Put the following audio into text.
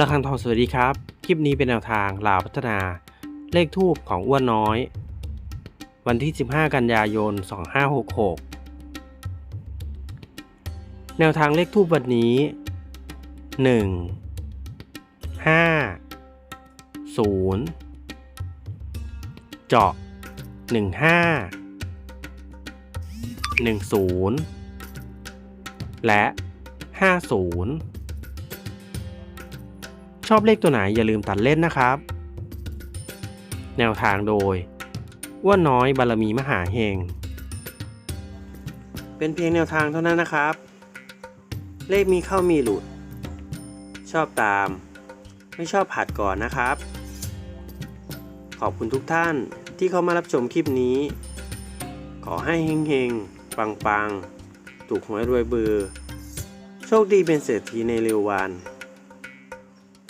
ระฆังทองสวัสดีครับ คลิปนี้เป็นแนวทางลาวพัฒนา เลขทูบของอ้วนน้อย วันที่ 15 กันยายน 2566 แนวทางเลขทูบวันนี้ 1 5 0 เจาะ 15 10 และ 50 ชอบเลขตัวไหนอย่าลืมตัดเล่นนะครับ แนวทางโดยอ้วนน้อยบารมีมหาเฮง เป็นเพียงแนวทางเท่านั้นนะครับ เลขมีเข้ามีหลุด ชอบตาม ไม่ชอบผัดก่อนนะครับ ขอบคุณทุกท่านที่เข้ามารับชมคลิปนี้ ขอให้เฮงๆ ปังๆ ถูกหวยรวยเบอร์ โชคดีเป็นเศรษฐีในเร็ววัน